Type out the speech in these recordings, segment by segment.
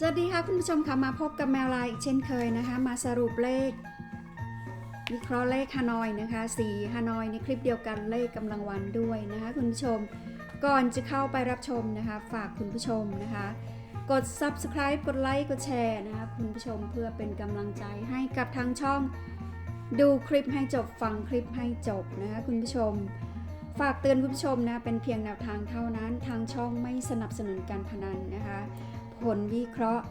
สวัสดีค่ะคุณผู้ชมค่ะมาพบกับแมวลายอีกเช่นเคยนะคะ มาสรุปเลขวิเคราะห์เลขฮานอยนะคะสีฮานอยในคลิปเดียวกันเลขกำลังวันด้วยนะคะคุณผู้ชม ก่อนจะเข้าไปรับชมนะคะ ฝากคุณผู้ชมนะคะ กด subscribe กดไลค์กดแชร์นะคะคุณผู้ชมเพื่อเป็นกำลังใจให้กับทางช่อง ดูคลิปให้จบฟังคลิปให้จบนะคะคุณผู้ชมฝากเตือนคุณผู้ชมนะเป็นเพียงแนวทางเท่านั้นทางช่องไม่สนับสนุนการพนันนะคะ ผลวิเคราะห์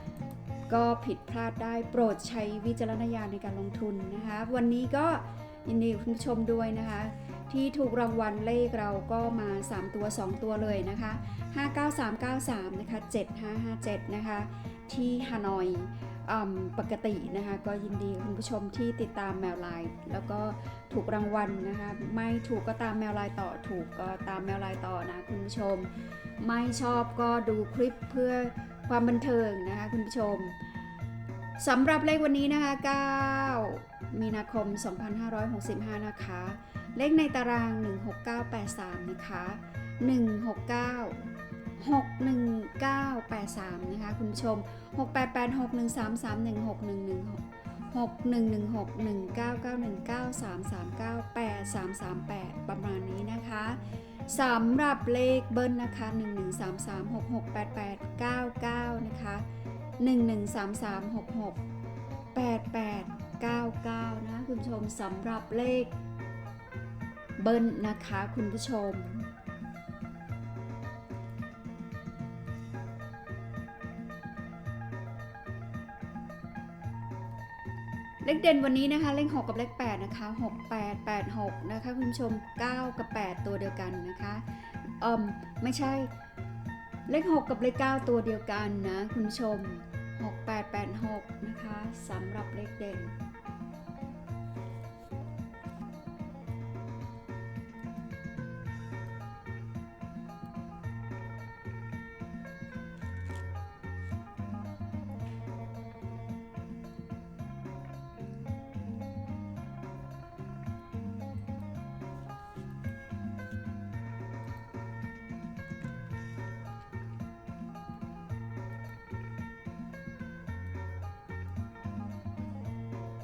ก็ผิดพลาดได้โปรดใช้วิจารณญาณในการลงทุนนะคะ วันนี้ก็ยินดีคุณผู้ชมด้วยนะคะ ที่ถูกรางวัลเลขเราก็มา 3 ตัว 2 ตัวเลยนะคะ 59393 นะคะ 7557 นะคะ ที่ฮานอยอปกตินะคะ ก็ยินดีคุณผู้ชมที่ติดตามแมวไลน์แล้วก็ถูกรางวัลนะคะ ไม่ถูกก็ตามแมวไลน์ต่อถูกก็ตามแมวไลน์ต่อนะคุณผู้ชม ไม่ชอบก็ดูคลิปเพื่อ ความบันเทิงนะคะคุณผู้ชมสำหรับเลขวันนี้นะคะ 9 มีนาคม 2565 นะคะ เลขในตาราง 16983 นะคะ 169 61983 นะคะ คุณผู้ชม 68861331611619199193338 ประมาณนี้นะคะ สำหรับเลขเบิ้ลนะคะ 1133668899นะคะ 1133668899นะคะคุณผู้ชมสำหรับเลขเบิ้ลนะคะ คุณผู้ชม เลขเด่นวันนี้นะคะ เลข6กับเลข8นะคะ6 8 8 6นะคะคุณผู้ชม 9 กับ 8 ตัวเดียวกันนะคะเอ่มไม่ใช่เลข 6 กับเลข 9 ตัวเดียวกันนะคุณผู้ชม 6 8 8 6 นะคะสำหรับเลขเด่น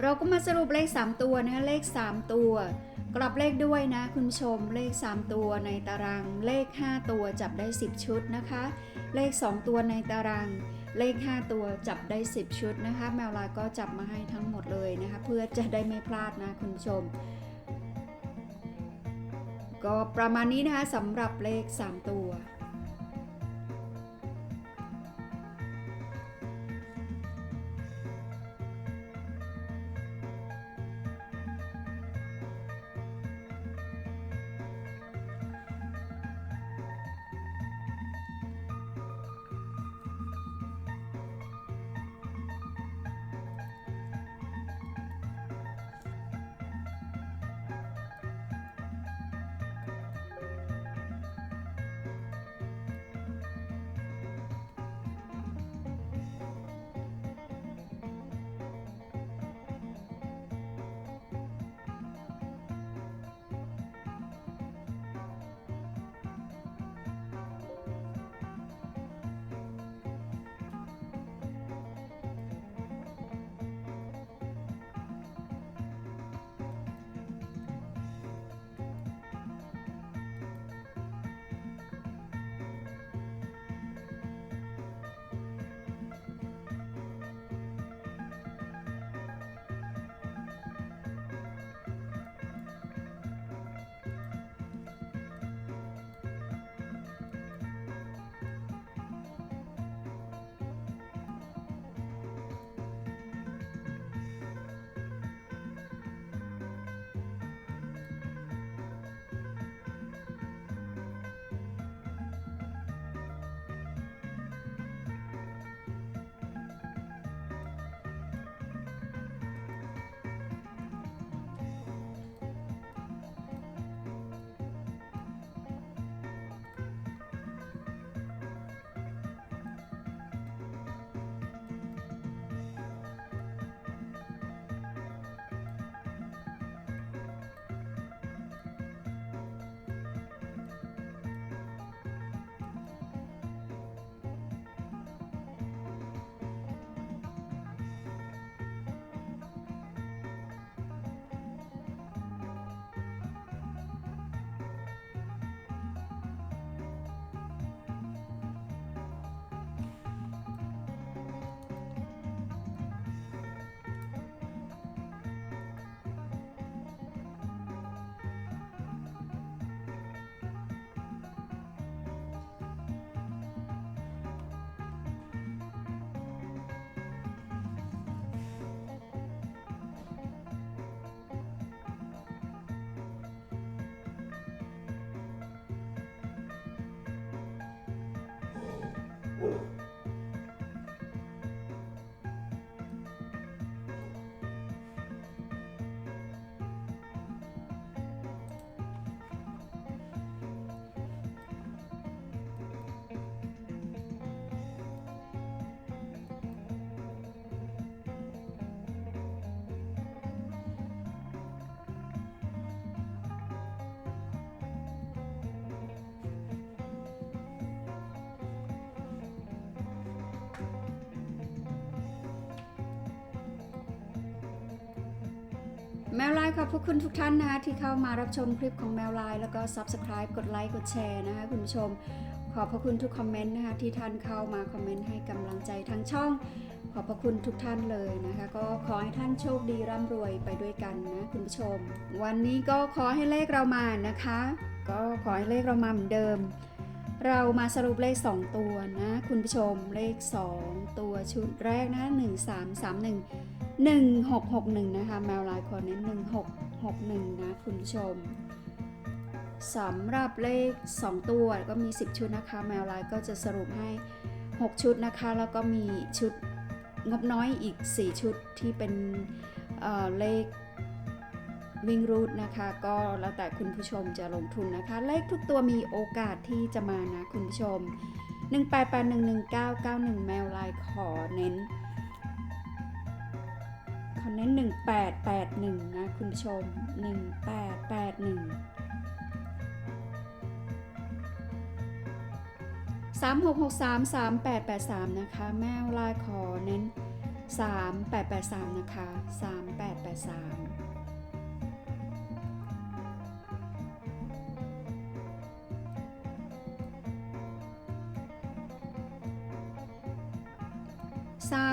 เราก็มาสรุปเลข 3 ตัวนะคะเลข 3 ตัว กลับเลขด้วยนะคุณชมเลข 3 ตัวในตารางเลข 5 ตัวจับได้ 10 ชุดนะคะ เลข 2 ตัวในตารางเลข 5 ตัวจับได้ 10 ชุดนะคะ แมวลายก็จับมาให้ทั้งหมดเลยนะคะ เพื่อจะได้ไม่พลาดนะคุณผู้ชม ก็ประมาณนี้นะคะสำหรับเลข 3 ตัว แมวไลน์ขอบพระคุณทุกท่านนะคะที่เข้ามารับชมคลิปของแมวไลน์แล้วก็ Subscribe กดไลค์กดแชร์นะคะคุณผู้ชม ขอบพระคุณทุกคอมเมนต์นะคะที่ท่านเข้ามาคอมเมนต์ให้กำลังใจทั้งช่อง ขอบพระคุณทุกท่านเลยนะคะก็ขอให้ท่านโชคดีร่ำรวยไปด้วยกันนะคุณผู้ชม วันนี้ก็ขอให้เลขเรามานะคะ ก็ขอให้เลขเรามาเหมือนเดิม เรามาสรุปเลข 2 ตัวนะคุณผู้ชมเลข 2 ตัวชุดแรกนะ1 3 3 1 1661 นะคะ แมวลายคอเน้น1661 นะคุณผู้ชมสำหรับเลข 2 ตัวก็มี 10 ชุดนะคะ แมวลายก็จะสรุปให้ 6 ชุดนะคะ แล้วก็มีชุดงบน้อยอีก 4 ชุดที่เป็นเเลขวิ่งรูทนะคะ ก็แล้วแต่คุณผู้ชมจะลงทุนนะคะ เลขทุกตัวมีโอกาสที่จะมานะคุณผู้ชม 1881191แมวลายขอเน้น น้น 1881 นะคุณผู้ชม 1881 3663 3883 นะคะ แม่ลายขอเน้น 3883 นะคะ 3883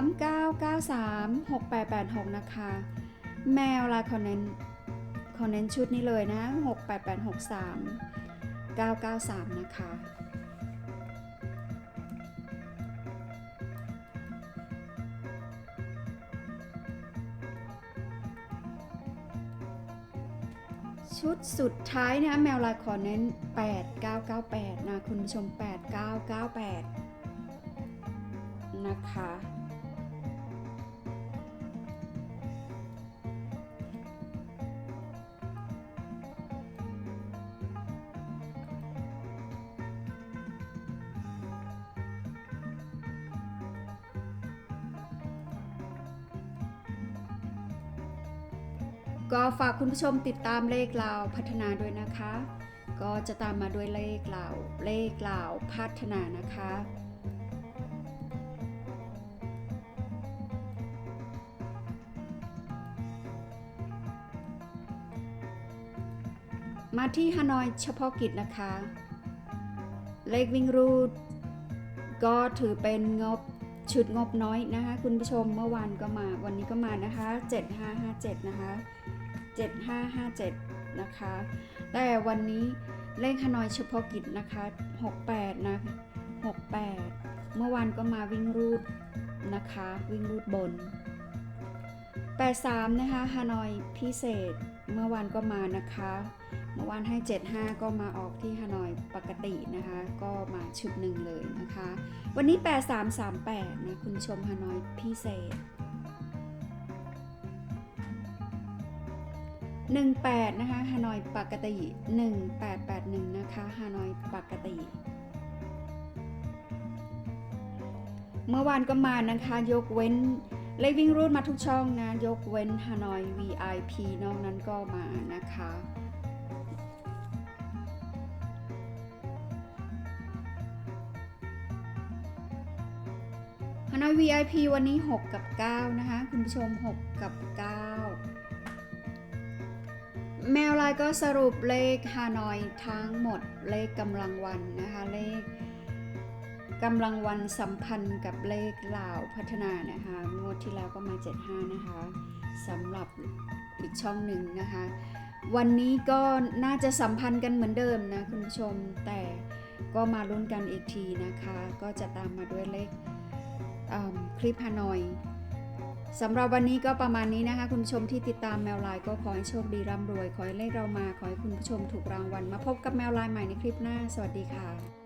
3993 6886 นะคะ แมวลายคอนเนนคอนเนนชุดนี้เลยนะ 68863 993 นะคะ ชุดสุดท้ายนะแมวลายคอนเน้น8998 นะ คุณผู้ชม 8998 นะคะ ก็ฝากคุณผู้ชมติดตามเลขลาวพัฒนาด้วยนะคะ ก็จะตามมาด้วยเลขลาวเลขลาวพัฒนานะคะ มาที่ฮานอยเฉพาะกิจนะคะ เลขวิ่งรูด ก็ถือเป็นงบชุดงบน้อยนะคะ คุณผู้ชมเมื่อวานก็มาวันนี้ก็มานะคะ 7557 นะคะ 7557 นะคะ แต่วันนี้เลขฮานอยเฉพาะกิจนะคะ 68 นะ 68 เมื่อวานก็มาวิ่งรูดนะคะ วิ่งรูดบน 83 นะคะฮานอยพิเศษ เมื่อวานก็มานะคะ เมื่อวานให้ 75 ก็มาออกที่ฮานอยปกตินะคะ ก็มาชุดหนึ่งเลยนะคะ วันนี้ 8338 นะ คุณชมฮานอยพิเศษ 18 นะคะฮานอยปกติ 1881 นะคะฮานอยปกติ เมื่อวานก็มานะคะ ยกเว้นเลขวิ่งรูดมาทุกช่องนะ ยกเว้นฮานอย VIP นอกนั้นก็มานะคะฮานอย VIP วันนี้ 6 กับ 9 นะคะ คุณผู้ชม 6 กับ 9 แมวลายก็สรุปเลขฮานอยทั้งหมดเลขกำลังวันนะคะเลขกำลังวันสัมพันธ์กับเลขลาวพัฒนานะคะงวดที่แล้วก็มา 75 นะคะสำหรับอีกช่องหนึ่งนะคะ วันนี้ก็น่าจะสัมพันธ์กันเหมือนเดิมนะคุณผู้ชมแต่ก็มาลุ้นกันอีกทีนะคะ ก็จะตามมาด้วยเลขคลิปฮานอย สำหรับวันนี้ก็ประมาณนี้นะคะ คุณผู้ชมที่ติดตามแมวไลน์ก็ขอให้โชคดีร่ำรวย ขอให้เลขเรามา ขอให้คุณผู้ชมถูกรางวัลมาพบกับแมวไลน์ใหม่ในคลิปหน้า สวัสดีค่ะ